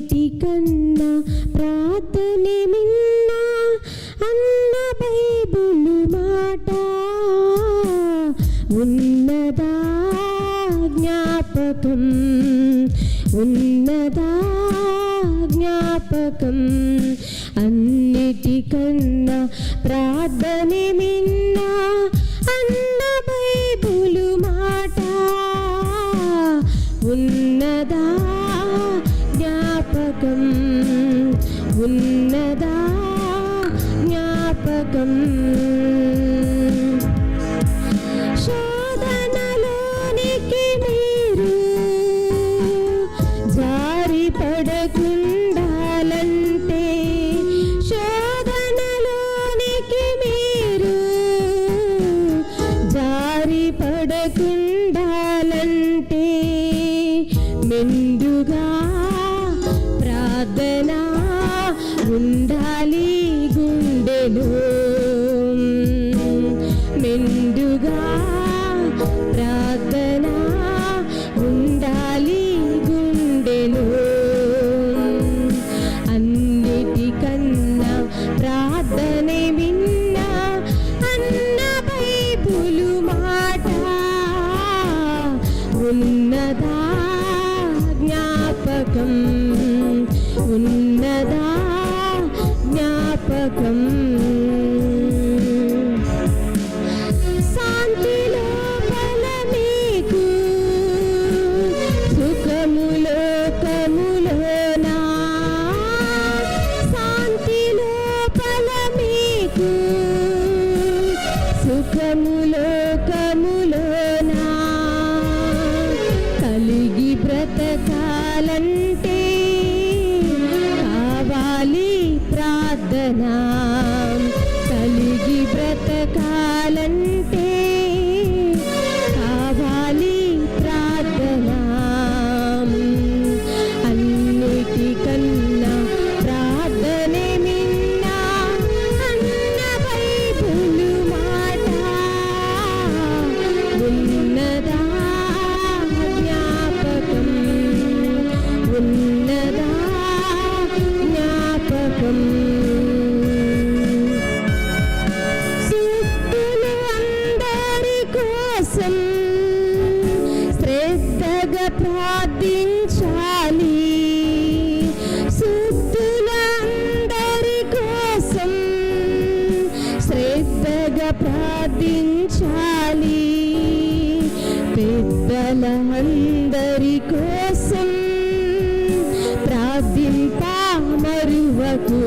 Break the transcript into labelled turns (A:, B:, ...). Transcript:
A: కన్నా ప్రార్థనే మిన్నా అన్న బైబుల్ మాట ఉన్నదా జ్ఞాపకం ఉన్నదా జ్ఞాపకం అన్నిటికన్నా ప్రార్థనే ఉన్నదా జ్ఞాపకం? శోధనలోనికి మీరు జారి పడకుండాలంటే శోధనలోనికి మీరు జారి పడకుండాలంటే మెండుగా ప్రార్థన మెండుగా ప్రార్థన ఉండాలి గుండెలో. అన్నిటికన్నా ప్రార్థనే విన్నా అన్న బైబులు మాట. ఉన్నదా జ్ఞాపకం. ప్రార్థన కలిగి బ్రతకాలంటే కావాలి ప్రార్థన. అన్నిటికన్నా ప్రార్థనే మిన్నా. అన్న బైబులు మాట. ఉన్నదా జ్ఞాపకం? ఉన్నదా జ్ఞాపకం? కోసం శ్రద్ధగా ప్రార్థించాలి. శక్తులు కోసం శ్రద్ధగా ప్రార్థించాలి. పెద్దలందరి కోసం ప్రార్థింప మరువకు